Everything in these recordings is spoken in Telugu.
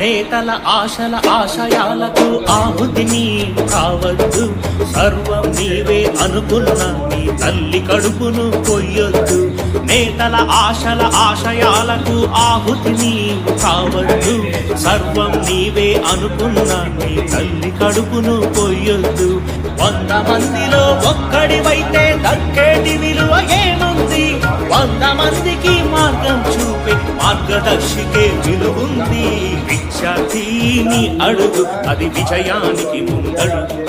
నేతల ఆశల ఆశయాలకు ఆహుతి నీవు కావద్దు. సర్వం నీవే అనుకున్న నీ తల్లి కడుపును కొయ్యొద్దు. నేతల ఆశల ఆశయాలకు ఆహుతి నీవు కావద్దు. సర్వం నీవే అనుకున్న నీ తల్లి కడుపును కొయ్యొద్దు. వంద మందిలో ఒక్కడివైతే దక్కేటి విలువ ఏముంది? వంద మందికి మార్గదర్శికే విలువుంది. విద్యార్థిని అడుగు అది విజయానికి ముందడుగు.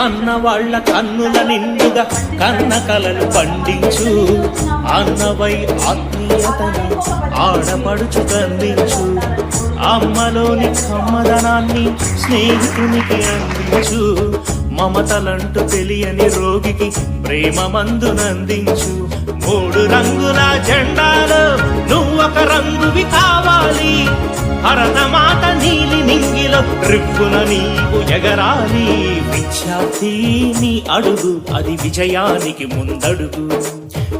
కన్న వాళ్ళ కన్నుల నిండుగా కన్న కలలు పండించు. అన్నవై ఆత్మీయతని ఆడపడుచు కందించు అమ్మలోని కమ్మదనాన్ని స్నేహితునికి అందించు. మమతలంటూ తెలియని రోగికి ప్రేమ మందునందించు మూడు రంగుల జెండాలో నువ్వొక రంగువి కావాలి. భరతమాత నీలి నింగిలో రిప్పున నీవు ఎగరాలి. విద్యార్థి నీ అడుగు అది విజయానికి ముందడుగు.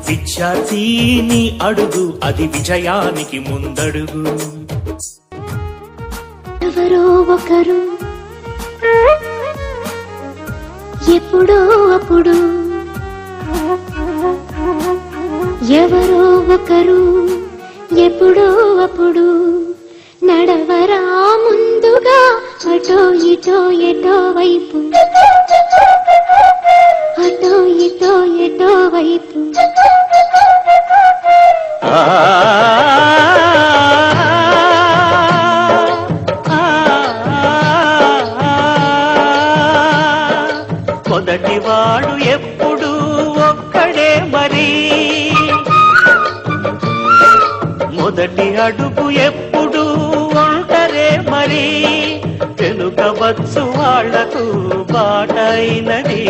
విద్యార్థి నీ అడుగు అది విజయానికి ముందడుగు. ఎవరో ఒకరు ఎప్పుడో అప్పుడు ఎవరో ఒకరు ఎప్పుడో అప్పుడు నడవరా ముందుగా అటో ఇటో ఎటో వైపు. అటో ఇటో ఎటో వైపు. మొదటివాడు ఎప్పుడు ఒక్కడే మరి. మొదటి అడుగు ఎప్పుడు వచ్చు వాళ్ళకు బాటైనది.